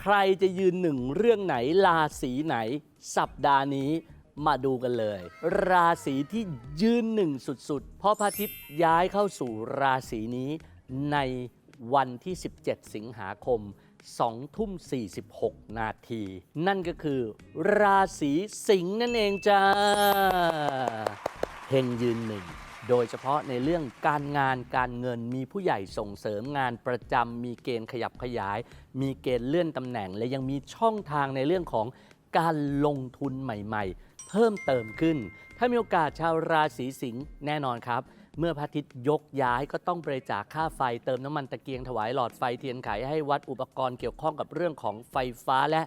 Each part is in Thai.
ใครจะยืนหนึ่งเรื่องไหนราศีไหน สัปดาห์นี้มาดูกันเลย ราศีที่ยืนหนึ่งสุดๆ เพราะพระอาทิตย์ย้ายเข้าสู่ราศีนี้ในวันที่ 17 สิงหาคม 2 ทุ่ม 46 นาที นั่นก็คือราศีสิงห์นั่นเองจ้าเฮงยืนหนึ่ง โดยเฉพาะในเรื่องการงานการเงินมีผู้ใหญ่ส่งเสริมงานประจำมีเกณฑ์ขยับขยาย มีเกณฑ์เลื่อนตำแหน่ง และยังมีช่องทางในเรื่องของการลงทุนใหม่ ๆ เพิ่มเติมขึ้น ถ้ามีโอกาสชาวราศีสิงห์แน่นอนครับ เมื่อพระอาทิตย์ยกย้ายก็ต้องบริจาคค่าไฟเติมน้ำมันตะเกียงถวายหลอดไฟเทียนไขให้วัดอุปกรณ์เกี่ยวข้องกับเรื่องของไฟฟ้าและ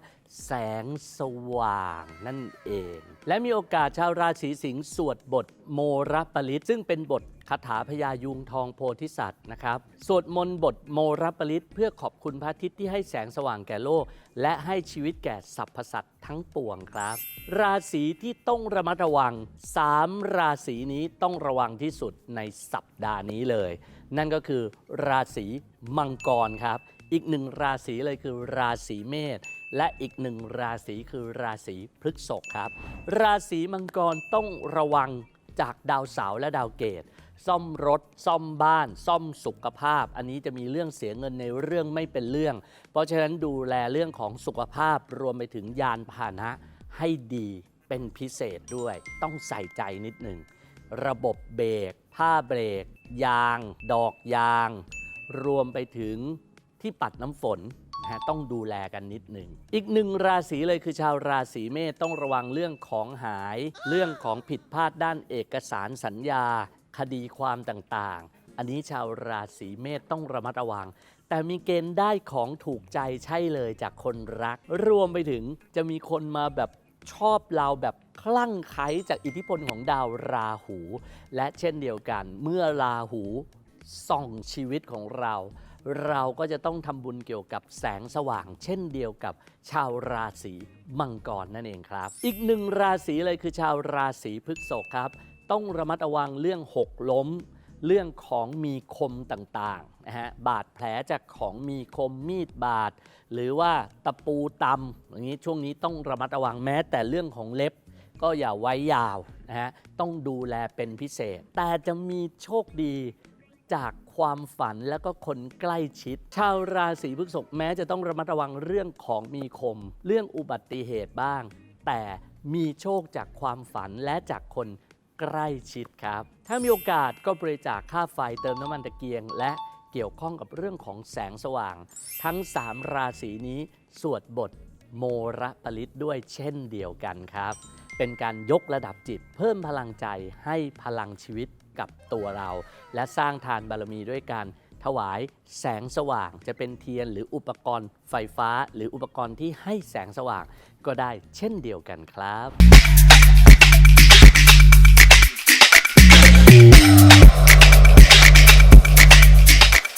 แสงสว่างนั่นเอง และมีโอกาสชาวราศีสิงห์สวดบทโมรปลิตซึ่งเป็นบท คาถาพญายุงทองโพธิสัตว์นะครับ สวดมนต์บทโมรปริตเพื่อขอบคุณพระอาทิตย์ที่ให้แสงสว่างแก่โลก และให้ชีวิตแก่สรรพสัตว์ทั้งปวงครับ ราศีที่ต้องระมัดระวัง 3 ราศีนี้ต้องระวังที่สุดในสัปดาห์นี้เลย นั่นก็คือ ราศีมังกรครับ อีกหนึ่งราศีเลยคือราศีเมษและอีกหนึ่งราศีคือราศีพฤษภครับ ราศีมังกรต้องระวังจากดาวเสาร์และดาวเกต ซ่อมรถ ซ่อมบ้าน ซ่อมสุขภาพ อันนี้จะมีเรื่องเสียเงินในเรื่องไม่เป็นเรื่อง เพราะฉะนั้นดูแลเรื่องของสุขภาพรวมไปถึงยานพาหนะให้ดีเป็นพิเศษด้วย ต้องใส่ใจนิดหนึ่ง ระบบเบรก ผ้าเบรก ยาง ดอกยาง รวมไปถึงที่ปัดน้ำฝนนะฮะต้องดูแลกันนิดหนึ่ง อีกหนึ่งราศีเลยคือชาวราศีเมษต้องระวังเรื่องของหาย เรื่องของผิดพลาดด้านเอกสารสัญญา คดีความต่างๆ อันนี้ชาวราศีเมษต้องระมัดระวัง แต่มีเกณฑ์ได้ของถูกใจใช่เลยจากคนรัก รวมไปถึงจะมีคนมาแบบชอบเราแบบคลั่งไคล้จากอิทธิพลของดาวราหู และเช่นเดียวกัน เมื่อราหูส่องชีวิตของเรา เราก็จะต้องทำบุญเกี่ยวกับแสงสว่าง เช่นเดียวกับชาวราศีมังกรนั่นเองครับ อีกหนึ่งราศีเลยคือชาวราศีพฤษภครับ ต้องระมัดระวังเรื่องหกล้ม เรื่องของมีคมต่างๆนะฮะบาดแผลจากของมีคมมีดบาด หรือว่าตะปูตำอย่างนี้ช่วงนี้ต้องระมัดระวังแม้แต่เรื่องของเล็บก็อย่าไว้ยาวนะฮะต้องดูแลเป็นพิเศษ แต่จะมีโชคดีจากความฝันแล้วก็คนใกล้ชิด ชาวราศีพฤษภแม้จะต้องระมัดระวังเรื่องของมีคม เรื่องอุบัติเหตุบ้าง แต่มีโชคจากความฝันและจากคน ใกล้ชิดครับ ถ้ามีโอกาสก็บริจาคค่าไฟเติมน้ำมันตะเกียง และเกี่ยวข้องกับเรื่องของแสงสว่าง ทั้ง 3 ราศีนี้สวดบทโมระปริตด้วยเช่นเดียวกันครับ เป็นการยกระดับจิตเพิ่มพลังใจให้พลังชีวิตกับตัวเรา และสร้างทานบารมีด้วยการถวายแสงสว่างจะเป็นเทียนหรืออุปกรณ์ไฟฟ้า หรืออุปกรณ์ที่ให้แสงสว่างก็ได้เช่นเดียวกันครับ